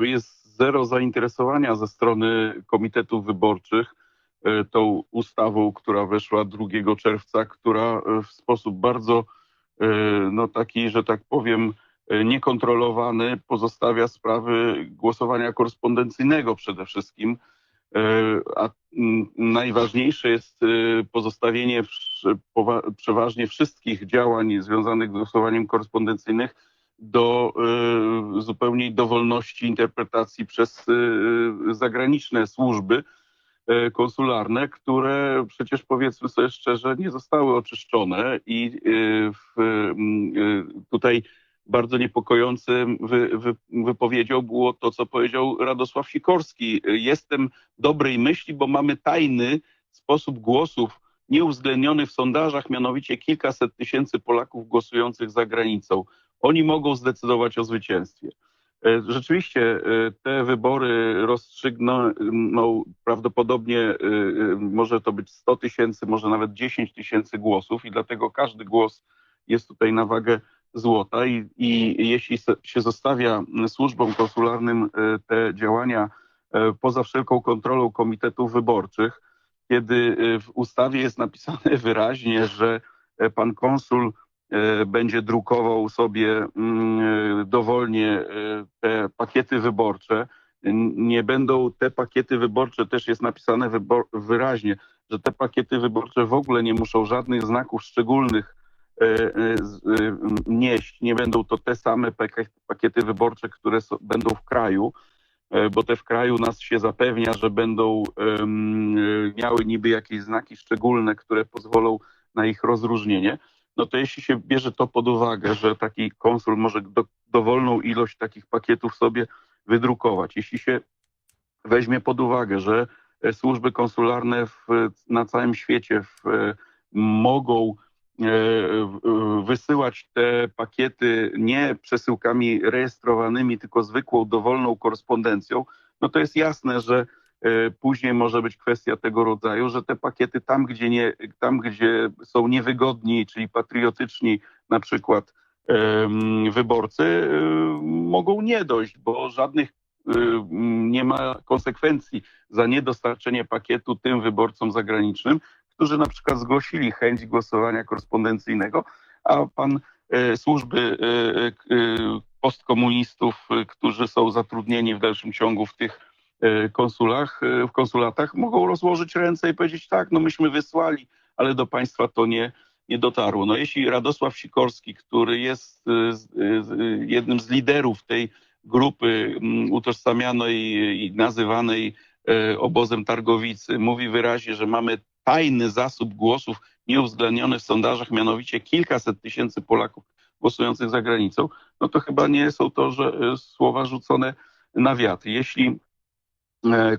jest zero zainteresowania ze strony komitetów wyborczych e, tą ustawą, która weszła 2 czerwca, która e, w sposób bardzo, e, no taki, że tak powiem, niekontrolowany pozostawia sprawy głosowania korespondencyjnego przede wszystkim. A najważniejsze jest pozostawienie przeważnie wszystkich działań związanych z głosowaniem korespondencyjnym do y, zupełnej dowolności interpretacji przez y, zagraniczne służby y, konsularne, które przecież powiedzmy sobie szczerze nie zostały oczyszczone i w, tutaj bardzo niepokojącym wy, wy, wypowiedzią było to, co powiedział Radosław Sikorski. Jestem dobrej myśli, bo mamy tajny sposób głosów nieuwzględniony w sondażach, mianowicie kilkaset tysięcy Polaków głosujących za granicą oni mogą zdecydować o zwycięstwie. E, rzeczywiście e, te wybory rozstrzygną prawdopodobnie, e, może to być 100 tysięcy, może nawet 10 tysięcy głosów i dlatego każdy głos jest tutaj na wagę złota i, i jeśli się zostawia służbom konsularnym te działania poza wszelką kontrolą komitetów wyborczych, kiedy w ustawie jest napisane wyraźnie, że pan konsul będzie drukował sobie mm, e, dowolnie e, te pakiety wyborcze. Nie będą te pakiety wyborcze, też jest napisane wyraźnie, że te pakiety wyborcze w ogóle nie muszą żadnych znaków szczególnych nieść. Nie będą to te same pakiety wyborcze, które będą w kraju, bo te w kraju nas się zapewnia, że będą miały niby jakieś znaki szczególne, które pozwolą na ich rozróżnienie no to jeśli się bierze to pod uwagę, że taki konsul może do, dowolną ilość takich pakietów sobie wydrukować, jeśli się weźmie pod uwagę, że e, służby konsularne w, na całym świecie w, e, mogą e, wysyłać te pakiety nie przesyłkami rejestrowanymi, tylko zwykłą, dowolną korespondencją, no to jest jasne, że później może być kwestia tego rodzaju, że te pakiety tam, gdzie, nie, tam, gdzie są niewygodni, czyli patriotyczni na przykład wyborcy, e, mogą nie dojść, bo żadnych e, nie ma konsekwencji za niedostarczenie pakietu tym wyborcom zagranicznym, którzy na przykład zgłosili chęć głosowania korespondencyjnego, a pan służby postkomunistów, którzy są zatrudnieni w dalszym ciągu w tych E, konsulach, e, w konsulatach mogą rozłożyć ręce i powiedzieć tak, no myśmy wysłali, ale do państwa to nie, nie dotarło. No jeśli Radosław Sikorski, który jest e, jednym z liderów tej grupy utożsamianej i nazywanej obozem Targowicy, mówi wyraźnie, że mamy tajny zasób głosów nieuwzględniony w sondażach, mianowicie kilkaset tysięcy Polaków głosujących za granicą, no to chyba nie są to że, słowa rzucone na wiatr. Jeśli E,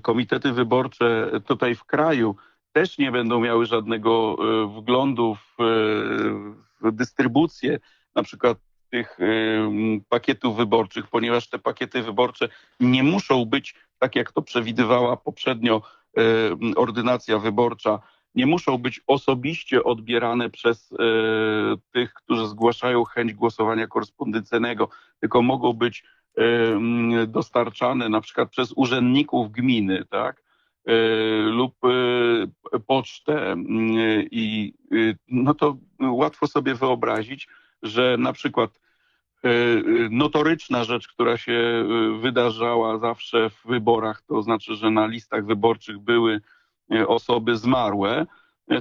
komitety wyborcze tutaj w kraju też nie będą miały żadnego e, wglądu w, e, w dystrybucję na przykład tych pakietów wyborczych, ponieważ te pakiety wyborcze nie muszą być, tak jak to przewidywała poprzednio ordynacja wyborcza, nie muszą być osobiście odbierane przez tych, którzy zgłaszają chęć głosowania korespondencyjnego, tylko mogą być dostarczane na przykład przez urzędników gminy, tak? E, lub e, pocztę i y, no to łatwo sobie wyobrazić, że na przykład e, notoryczna rzecz, która się wydarzała zawsze w wyborach, to znaczy, że na listach wyborczych były osoby zmarłe,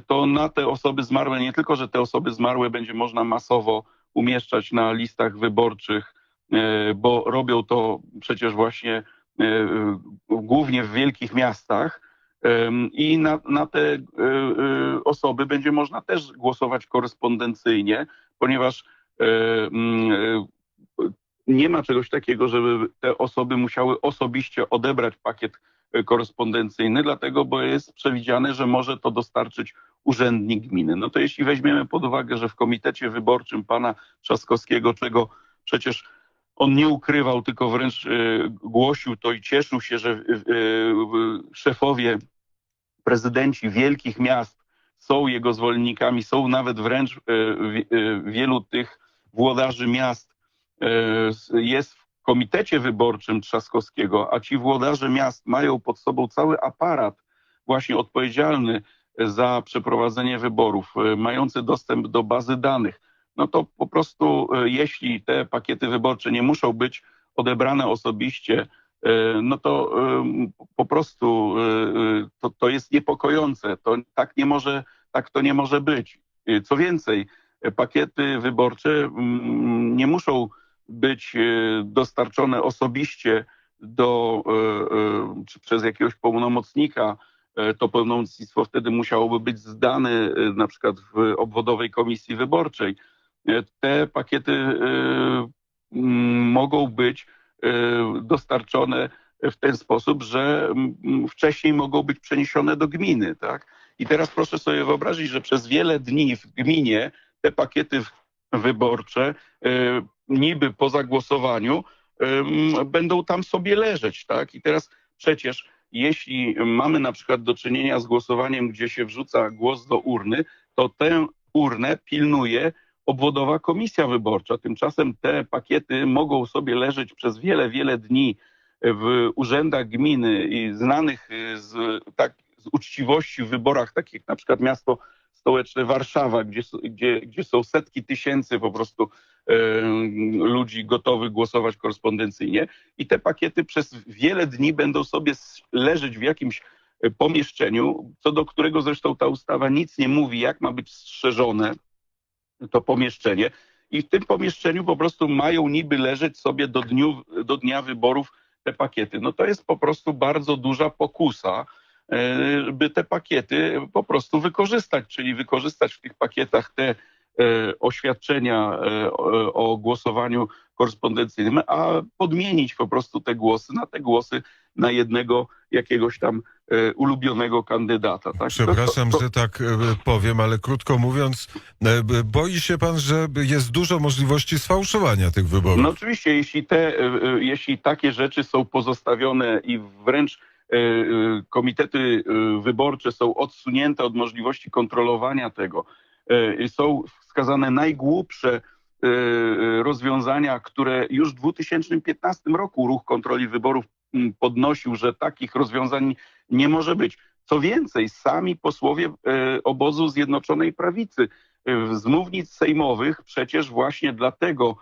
to na te osoby zmarłe, nie tylko, że te osoby zmarłe będzie można masowo umieszczać na listach wyborczych E, bo robią to przecież właśnie e, głównie w wielkich miastach i na, na te e, osoby będzie można też głosować korespondencyjnie, ponieważ nie ma czegoś takiego, żeby te osoby musiały osobiście odebrać pakiet korespondencyjny, dlatego, bo jest przewidziane, że może to dostarczyć urzędnik gminy. No to jeśli weźmiemy pod uwagę, że w komitecie wyborczym pana Trzaskowskiego, czego przecież on nie ukrywał, tylko wręcz e, głosił to i cieszył się, że e, szefowie, prezydenci wielkich miast są jego zwolennikami, są nawet wręcz e, wielu tych włodarzy miast. Jest w komitecie wyborczym Trzaskowskiego, a ci włodarze miast mają pod sobą cały aparat właśnie odpowiedzialny za przeprowadzenie wyborów, e, mający dostęp do bazy danych, no to po prostu e, jeśli te pakiety wyborcze nie muszą być odebrane osobiście, e, no to po prostu to, to jest niepokojące. To tak nie może, tak to nie może być. Co więcej, pakiety wyborcze mm, nie muszą być dostarczone osobiście do, czy przez jakiegoś pełnomocnika E, to pełnomocnictwo wtedy musiałoby być zdane e, na przykład w obwodowej komisji wyborczej. E, te pakiety mogą być dostarczone w ten sposób, że wcześniej mogą być przeniesione do gminy. Tak? I teraz proszę sobie wyobrazić, że przez wiele dni w gminie te pakiety wyborcze, niby po zagłosowaniu, będą tam sobie leżeć. Tak? I teraz przecież jeśli mamy na przykład do czynienia z głosowaniem, gdzie się wrzuca głos do urny, to tę urnę pilnuje obwodowa komisja wyborcza. Tymczasem te pakiety mogą sobie leżeć przez wiele, wiele dni w urzędach gminy i znanych z, tak, z uczciwości w wyborach, takich jak na przykład miasto stołeczne Warszawa, gdzie, gdzie, gdzie są setki tysięcy po prostu e, ludzi gotowych głosować korespondencyjnie i te pakiety przez wiele dni będą sobie leżeć w jakimś e, pomieszczeniu, co do którego zresztą ta ustawa nic nie mówi, jak ma być strzeżone to pomieszczenie. I w tym pomieszczeniu po prostu mają niby leżeć sobie do, dniu, do dnia wyborów te pakiety. No to jest po prostu bardzo duża pokusa E, by te pakiety po prostu wykorzystać, czyli wykorzystać w tych pakietach te e, oświadczenia e, o głosowaniu korespondencyjnym, a podmienić po prostu te głosy na te głosy na jednego jakiegoś tam ulubionego kandydata. Tak? Przepraszam, to, to, że tak powiem, ale krótko mówiąc, boi się pan, że jest dużo możliwości sfałszowania tych wyborów? No oczywiście, jeśli, te, jeśli takie rzeczy są pozostawione i wręcz E, e, komitety e, wyborcze są odsunięte od możliwości kontrolowania tego. Są wskazane najgłupsze rozwiązania, które już w 2015 roku ruch kontroli wyborów podnosił, że takich rozwiązań nie może być. Co więcej, sami posłowie obozu Zjednoczonej Prawicy z mównic sejmowych przecież właśnie dlatego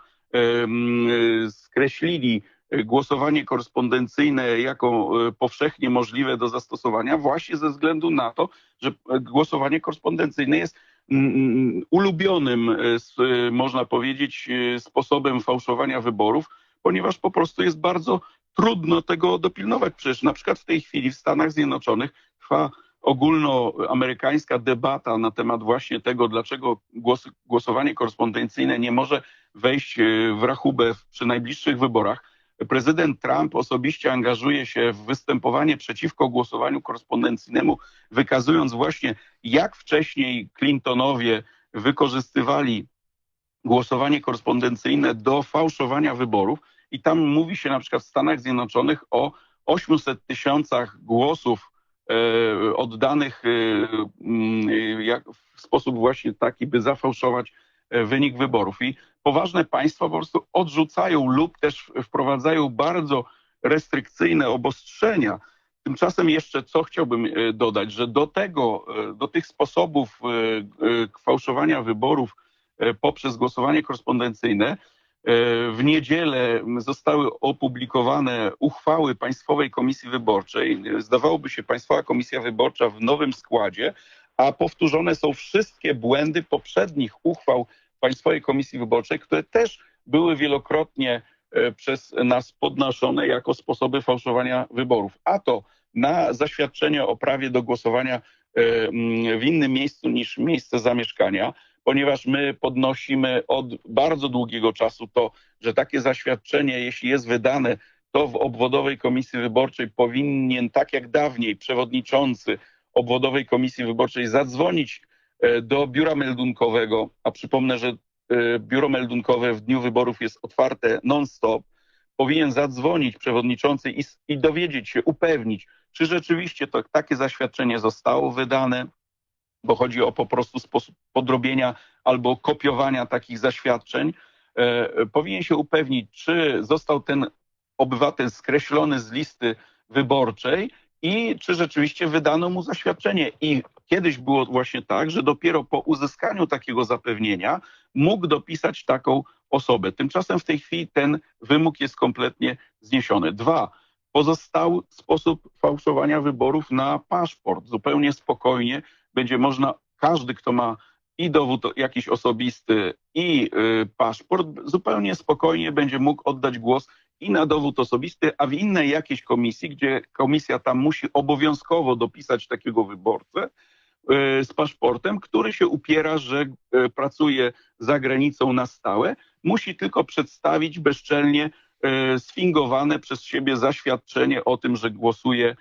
skreślili głosowanie korespondencyjne jako e, powszechnie możliwe do zastosowania, właśnie ze względu na to, że głosowanie korespondencyjne jest mm, mm, ulubionym, e, e, można powiedzieć, sposobem fałszowania wyborów, ponieważ po prostu jest bardzo trudno tego dopilnować. Przecież na przykład w tej chwili w Stanach Zjednoczonych trwa ogólnoamerykańska debata na temat właśnie tego, dlaczego głos, głosowanie korespondencyjne nie może wejść w rachubę przy najbliższych wyborach prezydent Trump osobiście angażuje się w występowanie przeciwko głosowaniu korespondencyjnemu, wykazując właśnie, jak wcześniej Clintonowie wykorzystywali głosowanie korespondencyjne do fałszowania wyborów. I tam mówi się na przykład w Stanach Zjednoczonych o 800 tysiącach głosów e, oddanych e, mm, jak, w sposób właśnie taki, by zafałszować E, wynik wyborów. I poważne państwa po prostu odrzucają lub też wprowadzają bardzo restrykcyjne obostrzenia. Tymczasem jeszcze co chciałbym e, dodać, że do tego, e, do tych sposobów fałszowania wyborów poprzez głosowanie korespondencyjne w niedzielę zostały opublikowane uchwały Państwowej Komisji Wyborczej. Zdawałoby się, Państwowa Komisja Wyborcza w nowym składzie, a powtórzone są wszystkie błędy poprzednich uchwał Państwowej Komisji Wyborczej, które też były wielokrotnie e, przez nas podnoszone jako sposoby fałszowania wyborów. A to na zaświadczenie o prawie do głosowania e, w innym miejscu niż miejsce zamieszkania, ponieważ my podnosimy od bardzo długiego czasu to, że takie zaświadczenie, jeśli jest wydane, to w obwodowej komisji wyborczej powinien, tak jak dawniej, przewodniczący obwodowej komisji wyborczej zadzwonić E, do biura meldunkowego, a przypomnę, że e, biuro meldunkowe w dniu wyborów jest otwarte non-stop, powinien zadzwonić przewodniczący i, i dowiedzieć się, upewnić, czy rzeczywiście to, takie zaświadczenie zostało wydane, bo chodzi o po prostu sposób podrobienia albo kopiowania takich zaświadczeń. e, powinien się upewnić, czy został ten obywatel skreślony z listy wyborczej i czy rzeczywiście wydano mu zaświadczenie. I kiedyś było właśnie tak, że dopiero po uzyskaniu takiego zapewnienia mógł dopisać taką osobę. Tymczasem w tej chwili ten wymóg jest kompletnie zniesiony. Dwa, pozostał sposób fałszowania wyborów na paszport. Zupełnie spokojnie będzie można, każdy, kto ma i dowód jakiś osobisty, i y, paszport, zupełnie spokojnie będzie mógł oddać głos i na dowód osobisty, a w innej jakiejś komisji, gdzie komisja tam musi obowiązkowo dopisać takiego wyborcę y, z paszportem, który się upiera, że y, pracuje za granicą na stałe, musi tylko przedstawić bezczelnie y, sfingowane przez siebie zaświadczenie o tym, że głosuje,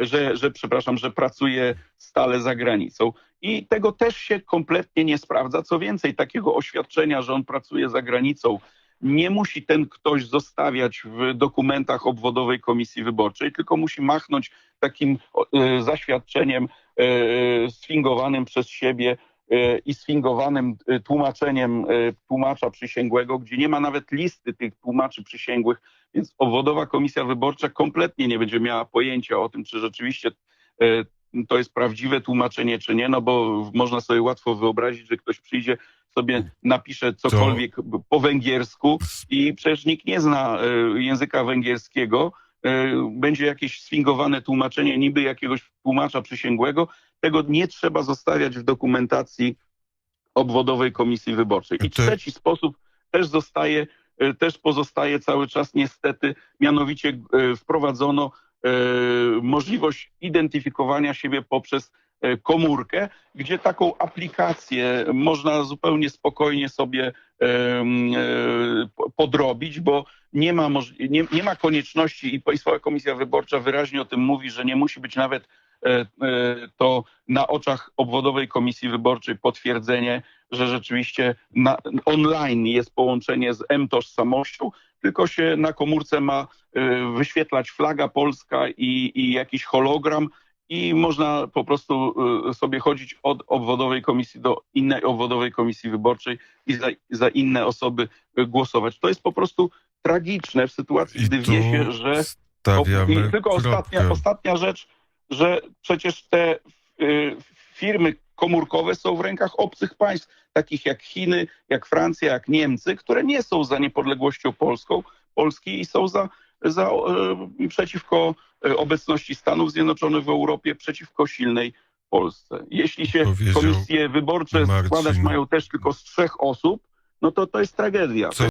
że, że przepraszam, że pracuje stale za granicą. I tego też się kompletnie nie sprawdza. Co więcej, takiego oświadczenia, że on pracuje za granicą, nie musi ten ktoś zostawiać w dokumentach obwodowej komisji wyborczej, tylko musi machnąć takim e, zaświadczeniem e, sfingowanym przez siebie e, i sfingowanym e, tłumaczeniem e, tłumacza przysięgłego, gdzie nie ma nawet listy tych tłumaczy przysięgłych, więc obwodowa komisja wyborcza kompletnie nie będzie miała pojęcia o tym, czy rzeczywiście to jest prawdziwe tłumaczenie, czy nie, no bo można sobie łatwo wyobrazić, że ktoś przyjdzie, sobie napisze cokolwiek po węgiersku i przecież nikt nie zna języka węgierskiego, będzie jakieś sfingowane tłumaczenie niby jakiegoś tłumacza przysięgłego. Tego nie trzeba zostawiać w dokumentacji obwodowej komisji wyborczej. I trzeci sposób też zostaje, e, też pozostaje cały czas niestety, mianowicie e, wprowadzono e, możliwość identyfikowania siebie poprzez e, komórkę, gdzie taką aplikację można zupełnie spokojnie sobie e, po- podrobić, bo nie ma, nie, nie ma konieczności i Państwowa Komisja Wyborcza wyraźnie o tym mówi, że nie musi być nawet e, e, to na oczach obwodowej komisji wyborczej potwierdzenie, że rzeczywiście na, online jest połączenie z M-tożsamością, tylko się na komórce ma e, wyświetlać flaga polska i, i jakiś hologram i można po prostu e, sobie chodzić od obwodowej komisji do innej obwodowej komisji wyborczej i za, za inne osoby e, głosować. To jest po prostu tragiczne w sytuacji, I gdy wie się, że stawiamy i tylko ostatnia, ostatnia rzecz, że przecież te y, firmy komórkowe są w rękach obcych państw, takich jak Chiny, jak Francja, jak Niemcy, które nie są za niepodległością Polską, Polski i są za, za, y, przeciwko y, obecności Stanów Zjednoczonych w Europie, przeciwko silnej Polsce. Jeśli się Powiedział komisje wyborcze Marcin. składać mają też tylko z trzech osób, no to to jest tragedia. Co